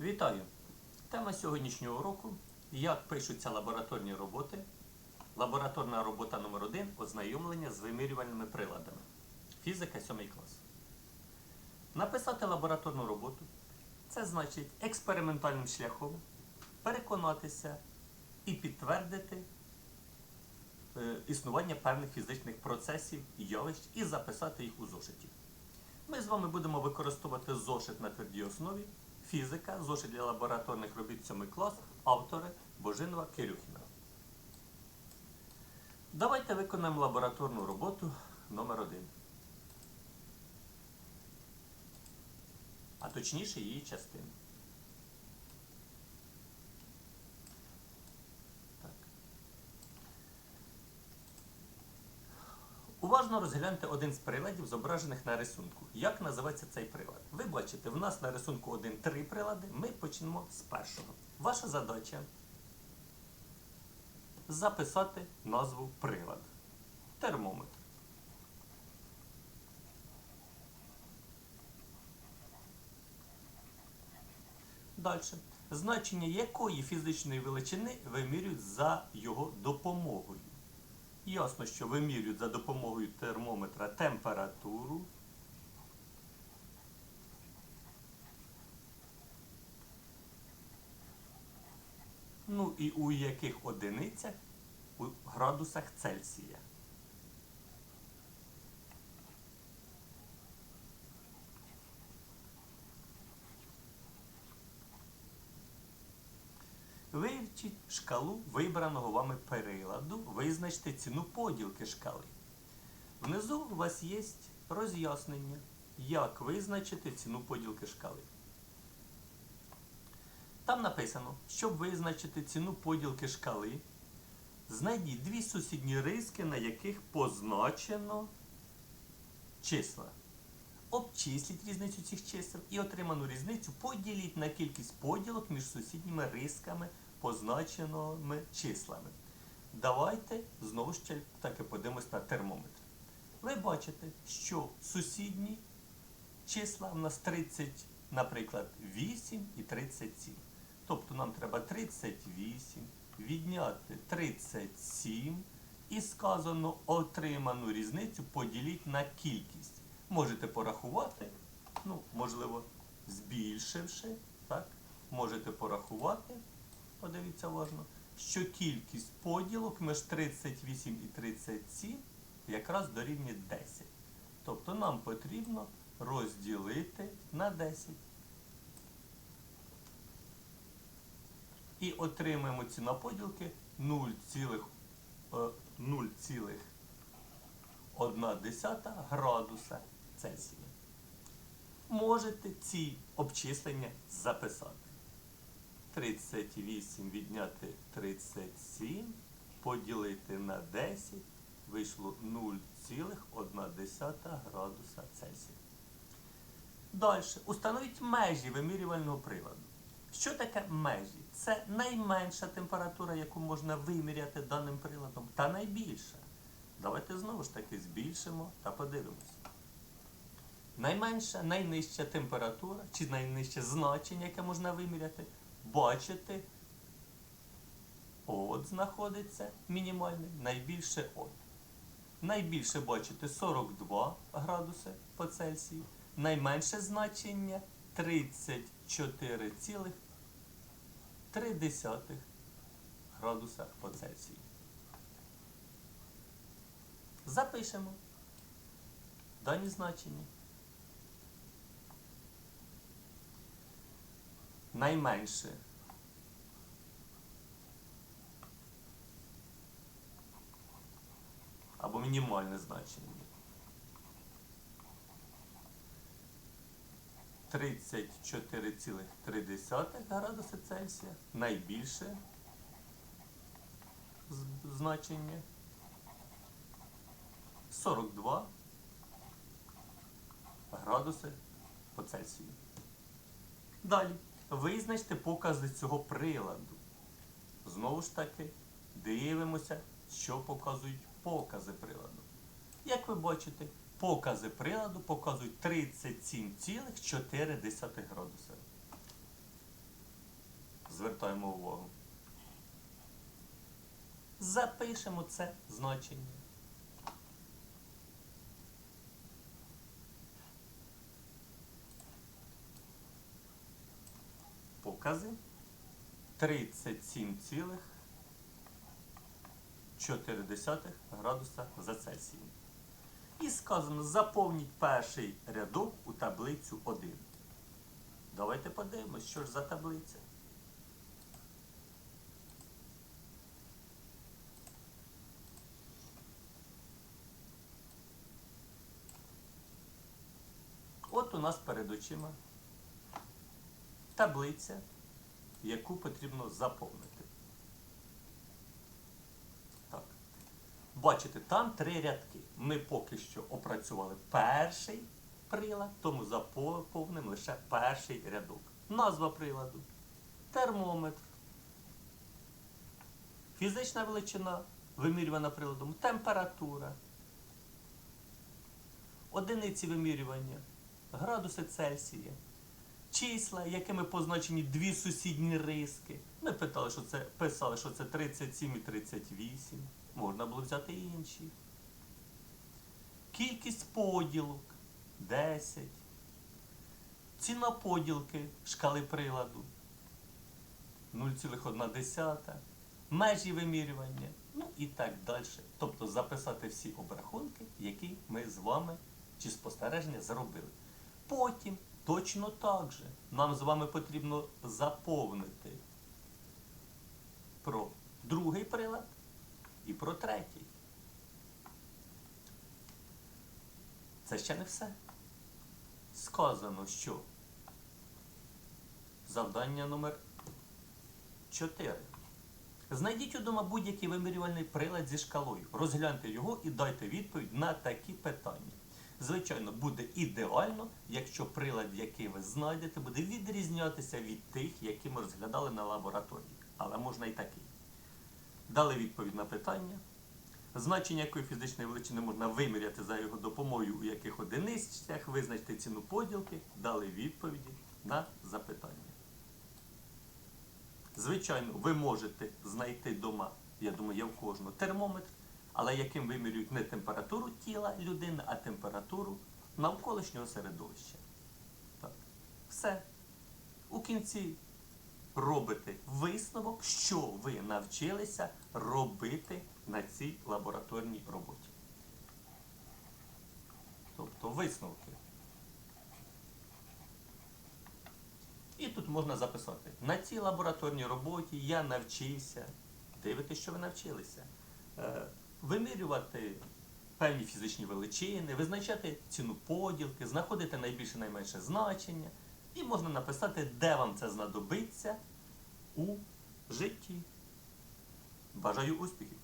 Вітаю! Тема сьогоднішнього уроку як пишуться лабораторні роботи. Лабораторна робота номер 1 ознайомлення з вимірювальними приладами. Фізика 7 клас. Написати лабораторну роботу це значить експериментальним шляхом переконатися і підтвердити е, існування певних фізичних процесів і явищ і записати їх у зошиті. Ми з вами будемо використовувати зошит на твердій основі, фізика, зошит для лабораторних робіт 7 клас, автори Божинова Кирюхіна. Давайте виконаємо лабораторну роботу номер 1 А точніше її частину. Уважно розгляньте один з приладів, зображених на рисунку. Як називається цей прилад? Ви бачите, в нас на рисунку один три прилади. Ми почнемо з першого. Ваша задача записати назву прилада. Термометр. Далі. Значення якої фізичної величини вимірюють за його допомогою. Ясно, що вимірюють за допомогою термометра температуру. Ну і у яких одиницях у градусах Цельсія. Шкалу вибраного вами приладу, визначте ціну поділки шкали. Внизу у вас є роз'яснення, як визначити ціну поділки шкали. Там написано, щоб визначити ціну поділки шкали, знайдіть дві сусідні риски, на яких позначено числа. Обчисліть різницю цих чисел і отриману різницю поділіть на кількість поділок між сусідніми рисками, позначеними числами. Давайте знову ж таки подивимось на термометр. Ви бачите, що сусідні числа у нас 30, наприклад, 8 і 37. Тобто нам треба 38 відняти 37 і сказано отриману різницю поділіть на кількість. Можете порахувати, ну, можливо, збільшивши, так? Можете порахувати, подивіться уважно, що кількість поділок між 38 і 37 якраз дорівнює 10. Тобто нам потрібно розділити на 10. І отримаємо ціна поділки 0,1 градуса Цельсія. Можете ці обчислення записати. 38 відняти 37, поділити на 10, вийшло 0,1 градуса Цельсія. Далі. Установіть межі вимірювального приладу. Що таке межі? Це найменша температура, яку можна виміряти даним приладом, та найбільша. Давайте знову ж таки збільшимо та подивимося. Найменша, найнижча температура чи найнижче значення, яке можна виміряти, бачите, от знаходиться мінімальний, найбільше от. Найбільше бачите 42 градуси по Цельсію, найменше значення 34,3 градуса по Цельсію. Запишемо дані значення. Найменше або мінімальне значення. 34,3 градуси Цельсія. Найбільше значення 42 градуси по Цельсію. Далі. Визначте покази цього приладу. Знову ж таки, дивимося, що показують покази приладу. Як ви бачите, покази приладу показують 37,4 градуса. звертаємо увагу. Запишемо це значення. Покази 37,4 градуса за Цельсієм. І сказано, заповніть перший рядок у таблицю 1. Давайте подивимось, що ж за таблиця. От у нас перед очима таблиця, яку потрібно заповнити. Так. Бачите, там три рядки. Ми поки що опрацювали перший прилад, тому заповнимо лише перший рядок. Назва приладу, термометр, фізична величина, вимірювана приладом, температура, одиниці вимірювання, градуси Цельсія, числа, якими позначені дві сусідні риски. Ми питали, що це, писали, що це 37 і 38. Можна було взяти інші. Кількість поділок 10. Ціна поділки шкали приладу 0,1. Межі вимірювання, ну і так далі. Тобто записати всі обрахунки, які ми з вами чи спостереження зробили. Потім точно так же нам з вами потрібно заповнити про другий прилад і про третій. Це ще не все. Сказано, що завдання номер 4. Знайдіть удома будь-який вимірювальний прилад зі шкалою. Розгляньте його і дайте відповідь на такі питання. Звичайно, буде ідеально, якщо прилад, який ви знайдете, буде відрізнятися від тих, які ми розглядали на лабораторії. Але можна і такий. Дали відповідь на питання. Значення якої фізичної величини можна виміряти за його допомогою, у яких одиницях, визначте ціну поділки, дали відповіді на запитання. Звичайно, ви можете знайти вдома, я думаю, є в кожного термометр, але яким вимірюють не температуру тіла людини, а температуру навколишнього середовища. Так. Все. У кінці робите висновок, що ви навчилися робити на цій лабораторній роботі. Тобто висновки. І тут можна записати. На цій лабораторній роботі я навчився, дивитесь, що ви навчилися, е, вимірювати певні фізичні величини, визначати ціну поділки, знаходити найбільше найменше значення. І можна написати, де вам це знадобиться у житті. Бажаю успіхів!